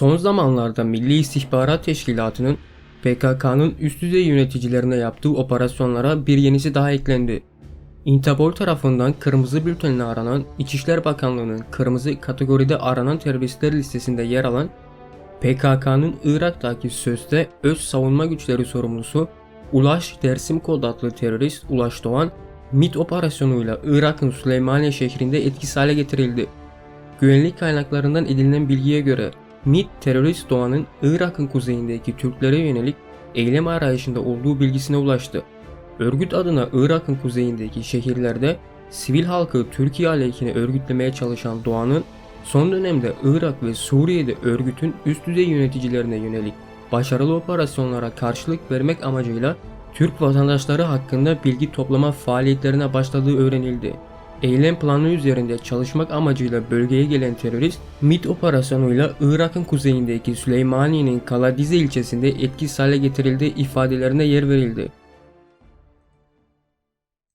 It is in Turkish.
Son zamanlarda Milli İstihbarat Teşkilatı'nın PKK'nın üst düzey yöneticilerine yaptığı operasyonlara bir yenisi daha eklendi. Interpol tarafından kırmızı bültenle aranan İçişler Bakanlığı'nın kırmızı kategoride aranan teröristler listesinde yer alan PKK'nın Irak'taki sözde öz savunma güçleri sorumlusu Ulaş Dersim Kod adlı terörist Ulaş Doğan, MİT operasyonuyla Irak'ın Süleymaniye şehrinde etkisiz hale getirildi. Güvenlik kaynaklarından edinilen bilgiye göre MİT terörist Doğan'ın Irak'ın kuzeyindeki Türklere yönelik eylem arayışında olduğu bilgisine ulaştı. Örgüt adına Irak'ın kuzeyindeki şehirlerde sivil halkı Türkiye aleyhine örgütlemeye çalışan Doğan'ın son dönemde Irak ve Suriye'de örgütün üst düzey yöneticilerine yönelik başarılı operasyonlara karşılık vermek amacıyla Türk vatandaşları hakkında bilgi toplama faaliyetlerine başladığı öğrenildi. Eylem planı üzerinde çalışmak amacıyla bölgeye gelen terörist, MİT operasyonuyla Irak'ın kuzeyindeki Süleymaniye'nin Kaladize ilçesinde etkisiz hale getirildiği ifadelerine yer verildi.